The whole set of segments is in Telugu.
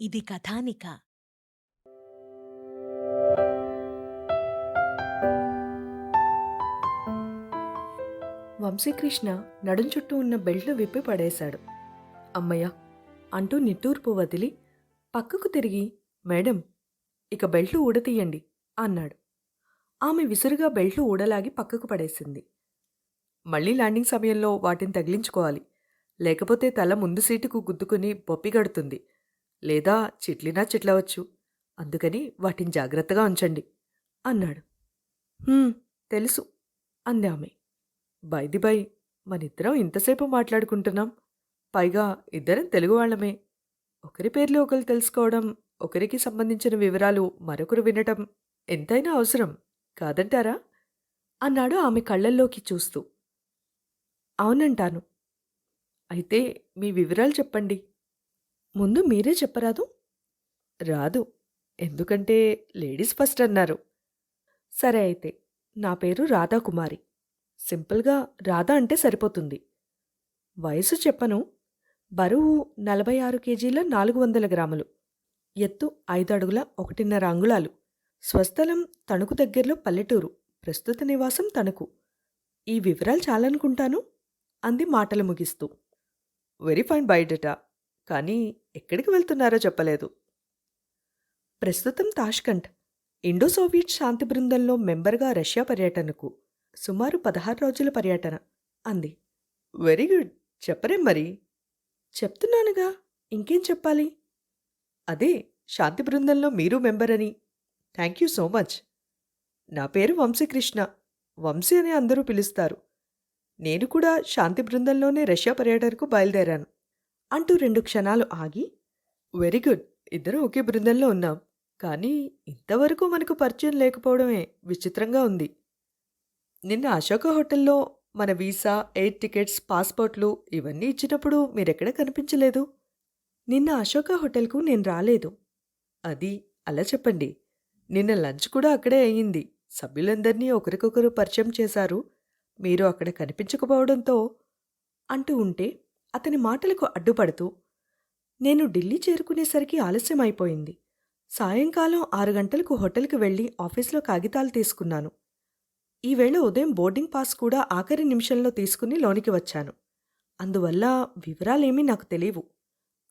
ఇది కథానిక. వంశీకృష్ణ నడుం చుట్టూ ఉన్న బెల్ట్ను విప్పి పడేశాడు. అమ్మయ్య! అంటూ నిట్టూర్పు వదిలి పక్కకు తిరిగి మేడం ఇక బెల్ట్లు ఊడతీయండి అన్నాడు. ఆమె విసురుగా బెల్ట్లు ఊడలాగి పక్కకు పడేసింది. మళ్ళీ ల్యాండింగ్ సమయంలో వాటిని తగిలించుకోవాలి. లేకపోతే తల ముందు సీటుకు గుద్దుకుని బొప్పిగడుతుంది లేదా చిట్లినా చిట్లవచ్చు. అందుకని వాటిని జాగ్రత్తగా ఉంచండి. అన్నాడు. తెలుసు అంది ఆమె. బైది బై మనిద్దరం ఇంతసేపు మాట్లాడుకుంటున్నాం. పైగా ఇద్దరం తెలుగు వాళ్ళమే. ఒకరి పేర్లు ఒకరు తెలుసుకోవడం ఒకరికి సంబంధించిన వివరాలు మరొకరు వినటం ఎంతైనా అవసరం కాదంటారా? అన్నాడు ఆమె కళ్ళల్లోకి చూస్తూ. అవునంటాను. అయితే మీ వివరాలు చెప్పండి. ముందు మీరే చెప్పరాదు? రాదు. ఎందుకంటే లేడీస్ ఫస్ట్ అన్నారు. సరే అయితే నా పేరు రాధాకుమారి. సింపుల్గా రాధా అంటే సరిపోతుంది. వయసు చెప్పను. బరువు నలభై ఆరు కేజీల నాలుగు వందల గ్రాములు. ఎత్తు ఐదు అడుగుల ఒకటిన్నర అంగుళాలు. స్వస్థలం తణుకు దగ్గరలో పల్లెటూరు. ప్రస్తుత నివాసం తణుకు. ఈ వివరాలు చాలనుకుంటాను? అంది మాటలు ముగిస్తూ. వెరీ ఫైన్ బయటట. కానీ ఎక్కడికి వెళ్తున్నారో చెప్పలేదు. ప్రస్తుతం తాష్కంట్ ఇండో సోవియట్ శాంతి బృందంలో మెంబర్గా రష్యా పర్యటనకు సుమారు పదహారు రోజుల పర్యటన అంది. Very good. చెప్పరేం మరి. చెప్తున్నానుగా. ఇంకేం చెప్పాలి? అదే శాంతి బృందంలో మీరు మెంబర్ అని థ్యాంక్ యూ సో మచ్. నా పేరు వంశీకృష్ణ. వంశీ అని అందరూ పిలుస్తారు. నేను కూడా శాంతి బృందంలోనే రష్యా పర్యటనకు బయలుదేరాను అంటూ రెండు క్షణాలు ఆగి వెరీ గుడ్ ఇద్దరూ ఒకే బృందంలో ఉన్నాం కానీ ఇంతవరకు మనకు పరిచయం లేకపోవడమే విచిత్రంగా ఉంది. నిన్న అశోక హోటల్లో మన వీసా ఎయిర్ టికెట్స్ పాస్పోర్ట్లు ఇవన్నీ ఇచ్చినప్పుడు మీరెక్కడ కనిపించలేదు? నిన్న అశోక హోటల్కు నేను రాలేదు. అది అలా చెప్పండి. నిన్న లంచ్ కూడా అక్కడే అయ్యింది సభ్యులందరినీ ఒకరికొకరు పరిచయం చేశారు. మీరు అక్కడ కనిపించకపోవడంతో అంటూ ఉంటే అతని మాటలకు అడ్డుపడుతూ నేను ఢిల్లీ చేరుకునేసరికి ఆలస్యం అయిపోయింది సాయంకాలం ఆరు గంటలకు హోటల్కి వెళ్ళి ఆఫీస్లో కాగితాలు తీసుకున్నాను. ఈవేళ ఉదయం బోర్డింగ్ పాస్ కూడా ఆఖరి నిమిషంలో తీసుకుని లోనికి వచ్చాను. అందువల్ల వివరాలేమీ నాకు తెలియవు.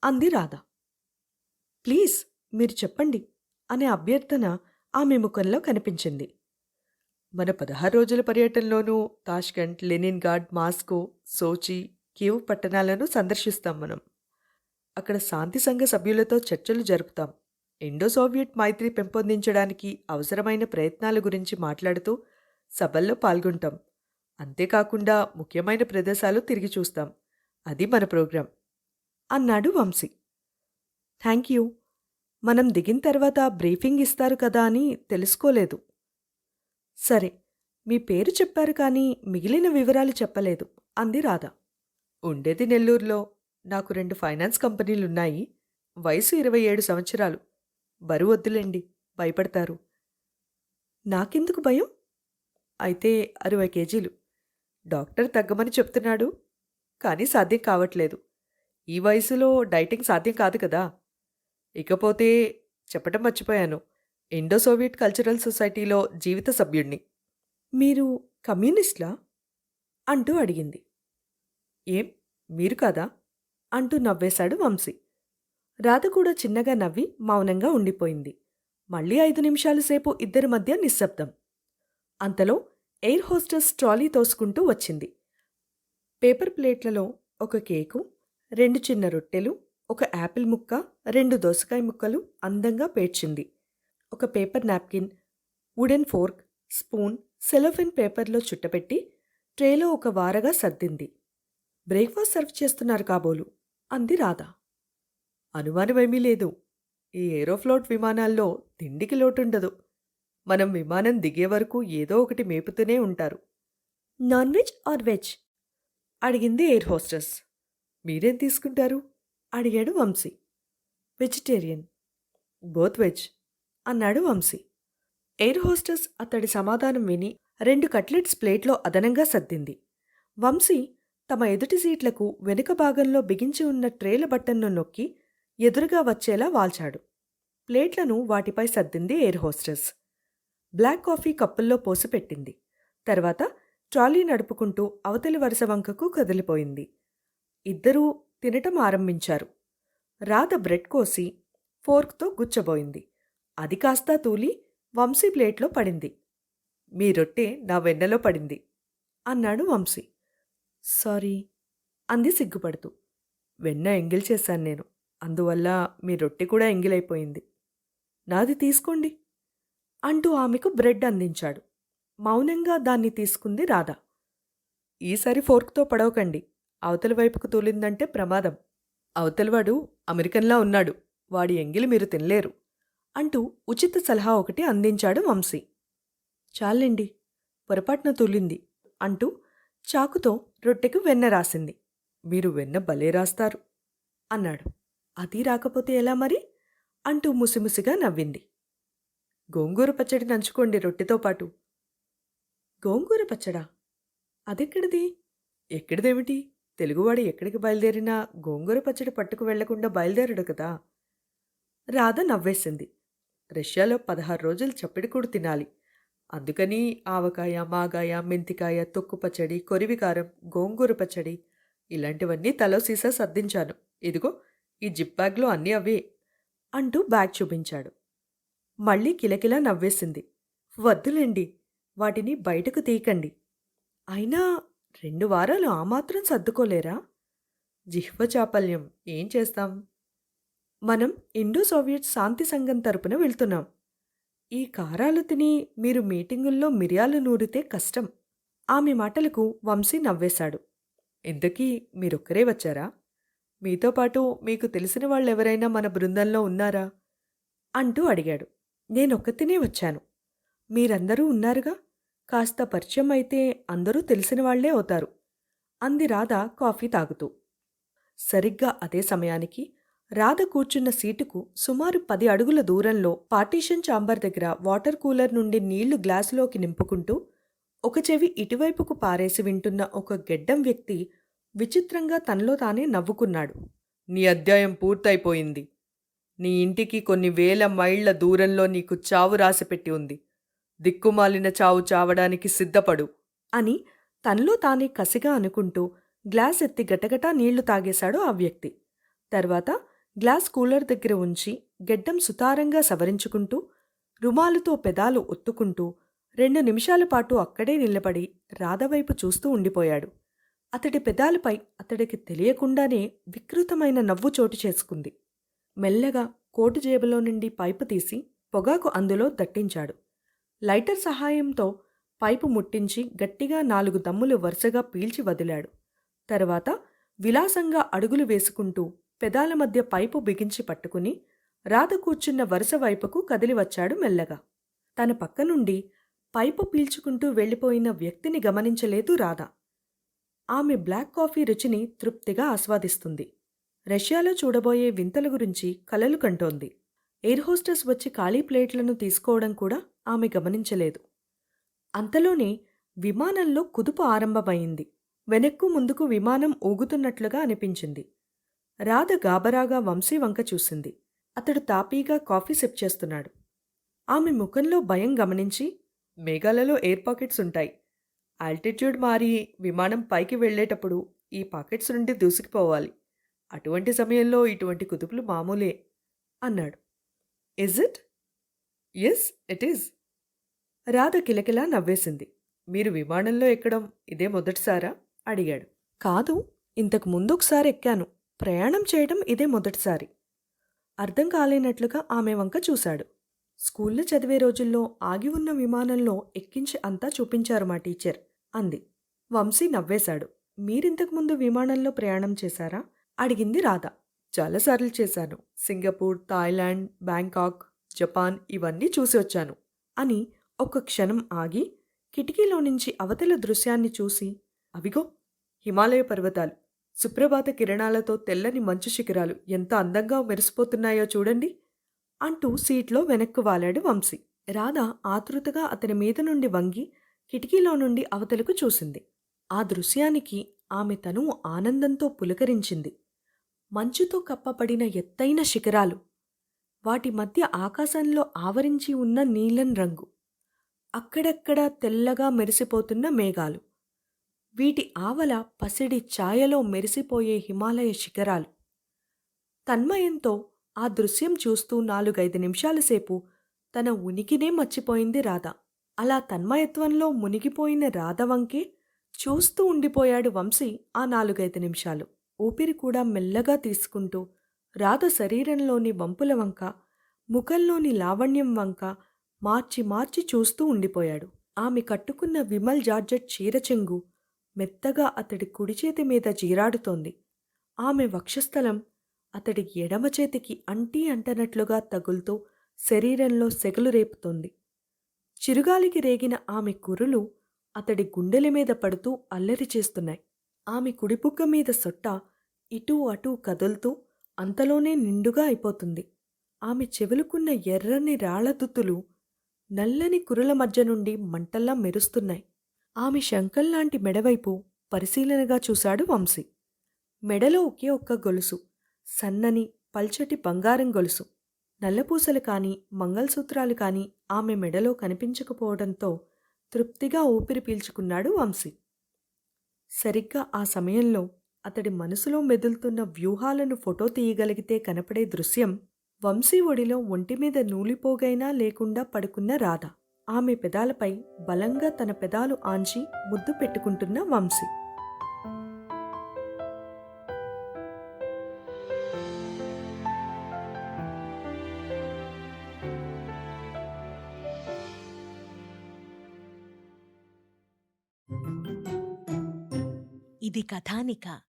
అంది రాధ. ప్లీజ్ మీరు చెప్పండి అనే అభ్యర్థన ఆమె ముఖంలో కనిపించింది. మన పదహారు రోజుల పర్యటనలోనూ Tashkent Leningrad Moscow Sochi Kiev పట్టణాలను సందర్శిస్తాం మనం. అక్కడ శాంతి సంఘ సభ్యులతో చర్చలు జరుపుతాం. ఇండో సోవియట్ మైత్రి పెంపొందించడానికి అవసరమైన ప్రయత్నాల గురించి మాట్లాడుతూ సభల్లో పాల్గొంటాం. అంతేకాకుండా ముఖ్యమైన ప్రదేశాలు తిరిగి చూస్తాం. అది మన ప్రోగ్రాం. అన్నాడు వంశీ. థ్యాంక్ యూ మనం దిగిన తర్వాత బ్రీఫింగ్ ఇస్తారు కదా అని తెలుసుకోలేదు. సరే మీ పేరు చెప్పారు కానీ మిగిలిన వివరాలు చెప్పలేదు అంది రాధ. ఉండేది నెల్లూరులో. నాకు రెండు ఫైనాన్స్ కంపెనీలున్నాయి. వయసు ఇరవై ఏడు సంవత్సరాలు. బరువు వద్దులేండి భయపడతారు. నాకెందుకు భయం? అయితే అరవై కేజీలు. డాక్టర్ తగ్గమని చెప్తున్నాడు కానీ సాధ్యం కావట్లేదు. ఈ వయసులో డైటింగ్ సాధ్యం కాదు కదా. ఇకపోతే చెప్పటం మర్చిపోయాను. ఇండో సోవియట్ కల్చరల్ సొసైటీలో జీవిత సభ్యుణ్ణి. మీరు కమ్యూనిస్ట్లా? అంటూ అడిగింది. ఏం? మీరు కాదా? అంటూ నవ్వేశాడు వంశీ. రాధ కూడా చిన్నగా నవ్వి మౌనంగా ఉండిపోయింది. మళ్ళీ ఐదు నిమిషాల సేపు ఇద్దరి మధ్య నిశ్శబ్దం. అంతలో ఎయిర్ హోస్టెస్ ట్రాలీ తోసుకుంటూ వచ్చింది. పేపర్ ప్లేట్లలో ఒక కేకు రెండు చిన్న రొట్టెలు ఒక యాపిల్ ముక్క రెండు దోసకాయ ముక్కలు అందంగా పేర్చింది. ఒక paper napkin wooden fork spoon cellophane పేపర్లో చుట్టపెట్టి ట్రేలో ఒక వారగా సర్దింది. బ్రేక్ఫాస్ట్ సర్వ్ చేస్తున్నారు కాబోలు అంది రాధా. అనుమానమేమీ లేదు. ఈ ఏరోఫ్లోట్ విమానాల్లో తిండికి లోటుండదు. మనం విమానం దిగే వరకు ఏదో ఒకటి మేపుతూనే ఉంటారు. Non veg or veg? అడిగింది ఎయిర్ హోస్టెస్. మీరేం తీసుకుంటారు? అడిగాడు వంశీ. వెజిటేరియన్. Both veg. అన్నాడు వంశీ. ఎయిర్ హోస్టెస్ అతడి సమాధానం విని రెండు కట్లెట్స్ ప్లేట్లో అదనంగా సర్దింది. వంశీ తమ ఎదుటి సీట్లకు వెనుక భాగంలో బిగించి ఉన్న ట్రేల బట్టన్ను నొక్కి ఎదురుగా వచ్చేలా వాల్చాడు. ప్లేట్లను వాటిపై సర్దింది ఎయిర్ హోస్టెస్. బ్లాక్ కాఫీ కప్పుల్లో పోసిపెట్టింది తర్వాత ట్రాలీ నడుపుకుంటూ అవతలి వరుస వంకకు కదిలిపోయింది. ఇద్దరూ తినటం ఆరంభించారు. రాధ బ్రెడ్ కోసి ఫోర్క్తో గుచ్చబోయింది. అది కాస్తా తూలి వంశీ ప్లేట్లో పడింది. మీ రొట్టె నా వెన్నెలో పడింది అన్నాడు వంశీ. సారీ అంది సిగ్గుపడుతూ. వెన్న ఎంగిల్ చేశాను నేను అందువల్ల మీ రొట్టె కూడా ఎంగిలైపోయింది. నాది తీసుకోండి అంటూ ఆమెకు బ్రెడ్ అందించాడు. మౌనంగా దాన్ని తీసుకుంది రాధ. ఈసారి ఫోర్క్తో పడవకండి అవతలి వైపుకు తూలిందంటే ప్రమాదం. అవతలివాడు అమెరికన్లా ఉన్నాడు వాడి ఎంగిలి మీరు తినలేరు. అంటూ ఉచిత సలహా ఒకటి అందించాడు వంశీ. చాలండి పొరపాటున తూలింది అంటూ చాకుతో రొట్టెకు వెన్న రాసింది. మీరు వెన్న భలే రాస్తారు అన్నాడు. అది రాకపోతే ఎలా మరి? అంటూ ముసిముసిగా నవ్వింది. గోంగూర పచ్చడి నంచుకోండి రొట్టెతో పాటు. గోంగూర పచ్చడా? అదెక్కడిది? ఎక్కడిదేమిటి? తెలుగువాడు ఎక్కడికి బయలుదేరినా గోంగూర పచ్చడి పట్టుకు వెళ్ళకుండా బయలుదేరడు కదా? రాధ నవ్వేసింది. రష్యాలో పదహారు రోజులు చప్పిడికూడు తినాలి. అందుకని ఆవకాయ మాగాయ మెంతికాయ తొక్కు పచ్చడి కొరివికారం గోంగూర పచ్చడి ఇలాంటివన్నీ తలో సీసా సర్దించాను. ఇదిగో ఈ జిప్ బ్యాగ్లో అన్నీ అవే అంటూ బ్యాగ్ చూపించాడు. మళ్ళీ కిలకిలా నవ్వేసింది. వద్దులేండి వాటిని బయటకు తీయకండి. అయినా రెండు వారాలు ఆ మాత్రం సర్దుకోలేరా? జిహ్వ చాపల్యం ఏం చేస్తాం? మనం ఇండో సోవియట్ శాంతి సంఘం తరపున వెళ్తున్నాం. ఈ కారాలు తిని మీరు మీటింగుల్లో మిరియాలు నూరితే కష్టం. ఆమె మాటలకు వంశీ నవ్వేశాడు. ఇంతకీ మీరొక్కరే వచ్చారా? మీతో పాటు మీకు తెలిసిన వాళ్ళెవరైనా మన బృందంలో ఉన్నారా? అంటూ అడిగాడు. నేనొక్కతినే వచ్చాను. మీరందరూ ఉన్నారుగా? కాస్త పరిచయం అయితే అందరూ తెలిసిన వాళ్ళే అవుతారు. అంది రాధ కాఫీ తాగుతూ. సరిగ్గా అదే సమయానికి రాధ కూర్చున్న సీటుకు సుమారు పది అడుగుల దూరంలో పార్టీషన్ చాంబర్ దగ్గర వాటర్ కూలర్ నుండి నీళ్ళు గ్లాసులోకి నింపుకుంటూ ఒక చెవి ఇటువైపుకు పారేసి వింటున్న ఒక గెడ్డం వ్యక్తి విచిత్రంగా తనలో తానే నవ్వుకున్నాడు. నీ అధ్యాయం పూర్తయిపోయింది. నీ ఇంటికి కొన్ని వేల మైళ్ళ దూరంలో నీకు చావు రాసిపెట్టి ఉంది. దిక్కుమాలిన చావు చావడానికి సిద్ధపడు అని తనలో తానే కసిగా అనుకుంటూ గ్లాస్ ఎత్తి గటగటా నీళ్ళు తాగేశాడు ఆ వ్యక్తి. తర్వాత గ్లాస్ కూలర్ దగ్గర ఉంచి గెడ్డం సుతారంగా సవరించుకుంటూ రుమాలుతో పెదాలు ఒత్తుకుంటూ రెండు నిమిషాల పాటు అక్కడే నిలబడి రాధవైపు చూస్తూ ఉండిపోయాడు. అతడి పెదాలపై అతడికి తెలియకుండానే వికృతమైన నవ్వు చోటు చేసుకుంది. మెల్లగా కోటు జేబులో నుండి పైపు తీసి పొగాకు అందులో దట్టించాడు లైటర్ సహాయంతో పైపు ముట్టించి గట్టిగా నాలుగు దమ్ములు వరుసగా పీల్చి వదిలాడు. తర్వాత విలాసంగా అడుగులు వేసుకుంటూ పెదాల మధ్య పైపు బిగించి పట్టుకుని రాధ కూర్చున్న వరుస వైపుకు కదిలి వచ్చాడు మెల్లగా. తన పక్క నుండి పైపు పీల్చుకుంటూ వెళ్ళిపోయిన వ్యక్తిని గమనించలేదు రాధ. ఆమె బ్లాక్ కాఫీ రుచిని తృప్తిగా ఆస్వాదిస్తుంది. రష్యాలో చూడబోయే వింతల గురించి కలలు కంటోంది. ఎయిర్ హోస్టెస్ వచ్చి ఖాళీ ప్లేట్లను తీసుకోవడం కూడా ఆమె గమనించలేదు. అంతలోనే విమానంలో కుదుపు ఆరంభమైంది. వెనక్కు ముందుకు విమానం ఊగుతున్నట్లుగా అనిపించింది. రాధ గాబరాగా వంశీ వంక చూసింది. అతడు తాపీగా కాఫీ సిప్ చేస్తున్నాడు. ఆమె ముఖంలో భయం గమనించి మేఘాలలో ఎయిర్ పాకెట్స్ ఉంటాయి. ఆల్టిట్యూడ్ మారి విమానం పైకి వెళ్ళేటప్పుడు ఈ పాకెట్స్ నుండి దూసుకుపోవాలి. అటువంటి సమయంలో ఇటువంటి కుదుపులు మామూలే అన్నాడు. Is it yes it is Radha కిలకిలా నవ్వేసింది. మీరు విమానంలో ఎక్కడం ఇదే మొదటిసారా? అడిగాడు. కాదు ఇంతకు ముందు ఒకసారి ఎక్కాను. ప్రయాణం చేయడం ఇదే మొదటిసారి. అర్థం కాలేనట్లుగా ఆమె వంక చూశాడు. స్కూల్లో చదివే రోజుల్లో ఆగి ఉన్న విమానంలో ఎక్కించి అంతా చూపించారు మా టీచర్ అంది. వంశీ నవ్వేశాడు. మీరింతకు ముందు విమానంలో ప్రయాణం చేశారా? అడిగింది రాధ. చాలాసార్లు చేశాను. సింగపూర్ థాయిలాండ్ బ్యాంకాక్ జపాన్ ఇవన్నీ చూసి వచ్చాను. అని ఒక క్షణం ఆగి కిటికీలో నుంచి అవతల దృశ్యాన్ని చూసి అవిగో హిమాలయ పర్వతాలు. సుప్రభాత కిరణాలతో తెల్లని మంచు శిఖరాలు ఎంత అందంగా మెరిసిపోతున్నాయో చూడండి అంటూ సీట్లో వెనక్కు వాలాడు వంశీ. రాధ ఆతృతగా అతని మీద నుండి వంగి కిటికీలో నుండి అవతలకు చూసింది. ఆ దృశ్యానికి ఆమె తను ఆనందంతో పులకరించింది. మంచుతో కప్పబడిన ఎత్తైన శిఖరాలు వాటి మధ్య ఆకాశంలో ఆవరించి ఉన్న నీలం రంగు అక్కడక్కడ తెల్లగా మెరిసిపోతున్న మేఘాలు. వీటి ఆవల పసిడి ఛాయలో మెరిసిపోయే హిమాలయ శిఖరాలు. తన్మయంతో ఆ దృశ్యం చూస్తూ నాలుగైదు నిమిషాల సేపు తన ఉనికినే మర్చిపోయింది రాధ. అలా తన్మయత్వంలో మునిగిపోయిన రాధ వంకే చూస్తూ ఉండిపోయాడు వంశీ ఆ నాలుగైదు నిమిషాలు. ఊపిరి కూడా మెల్లగా తీసుకుంటూ రాధ శరీరంలోని వంపుల వంక ముఖంలోని లావణ్యం వంక మార్చి మార్చి చూస్తూ ఉండిపోయాడు. ఆమె కట్టుకున్న విమల్ జార్జెట్ చీరచెంగు మెత్తగా అతడి కుడి చేతి మీద జీరాడుతోంది. ఆమె వక్షస్థలం అతడి ఎడమ చేతికి అంటీ అంటనట్లుగా తగులుతూ శరీరంలో సెగలు రేపుతోంది. చిరుగాలికి రేగిన ఆమె కురులు అతడి గుండెల మీద పడుతూ అల్లరి చేస్తున్నాయి. ఆమె కుడిపుక్క మీద సొట్ట ఇటూ అటూ కదులుతూ అంతలోనే నిండుగా అయిపోతుంది. ఆమె చెవులుకున్న ఎర్రని రాళ్ళదుత్తులు నల్లని కురుల మధ్య నుండి మంటల్లా మెరుస్తున్నాయి. ఆమె శంఖంలాంటి మెడవైపు పరిశీలనగా చూశాడు వంశీ. మెడలో ఒకే ఒక్క గొలుసు సన్నని పల్చటి బంగారం గొలుసు. నల్లపూసలు కాని మంగళసూత్రాలు కాని ఆమె మెడలో కనిపించకపోవడంతో తృప్తిగా ఊపిరి పీల్చుకున్నాడు వంశీ. సరిగ్గా ఆ సమయంలో అతడి మనసులో మెదులుతున్న వ్యూహాలను ఫోటో తీయగలిగితే కనపడే దృశ్యం వంశీ ఒడిలో ఒంటి మీద నూలిపోగైనా లేకుండా పడుకున్న రాధ. ఆమె పెదాలపై బలంగా తన పెదాలు ఆంచి ముద్దు పెట్టుకుంటున్న వంశీ. ఇది కథానిక.